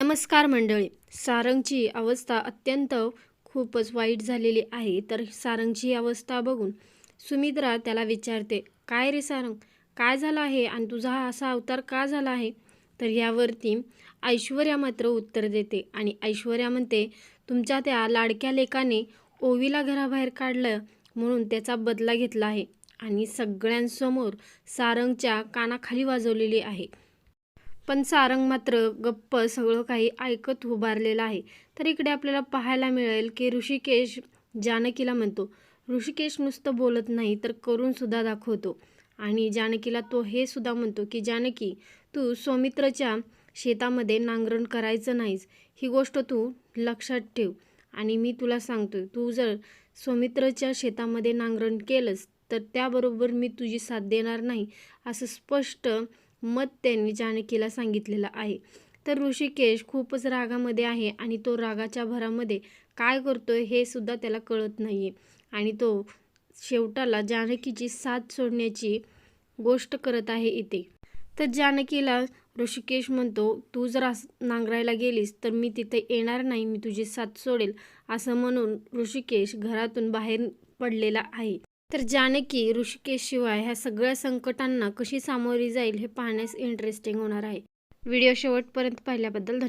नमस्कार मंडळी. सारंगची अवस्था अत्यंत खूपच वाईट झालेली आहे. तर सारंगची अवस्था बघून सुमित्रा त्याला विचारते काय रे सारंग? काय झालं आहे? आणि तुझा हा असा अवतार का झाला आहे? तर यावरती ऐश्वर्या मात्र उत्तर देते आणि ऐश्वर्या म्हणते तुमच्या त्या लाडक्या लेकाने ओवीला घराबाहेर काढलं म्हणून त्याचा बदला घेतला आहे आणि सगळ्यांसमोर सारंगच्या कानाखाली वाजवलेली आहे. पण सारंग मात्र गप्प सगळं काही ऐकत उभारलेला आहे. तर इकडे आपल्याला पाहायला मिळेल की ऋषिकेश जानकीला म्हणतो. ऋषिकेश नुसतं बोलत नाही तर करूनसुद्धा दाखवतो. आणि जानकीला तो हे सुद्धा म्हणतो की जानकी तू सौमित्रच्या शेतामध्ये नांगरण करायचं नाहीस. ही गोष्ट तू लक्षात ठेव. आणि मी तुला सांगतो तू जर सौमित्रच्या शेतामध्ये नांगरण केलंस तर त्याबरोबर मी तुझी साथ देणार नाही. असं स्पष्ट मत त्यांनी जानकीला सांगितलेलं आहे. तर ऋषिकेश खूपच रागामध्ये आहे आणि तो रागाच्या भरामध्ये काय करतोय हे सुद्धा त्याला कळत नाही आहे आणि तो शेवटाला जानकीची साथ सोडण्याची गोष्ट करत आहे इथे. तर जानकीला ऋषिकेश म्हणतो तू जर अस नांगरायला गेलीस तर मी तिथे येणार नाही मी तुझी साथ सोडेल असं म्हणून ऋषिकेश घरातून बाहेर पडलेला आहे. तर जानकी ऋषिकेशशिवाय ह्या सगळ्या संकटांना कशी सामोरी जाईल हे पाहण्यास इंटरेस्टिंग होणार आहे. व्हिडिओ शेवटपर्यंत पाहिल्याबद्दल धन्यवाद.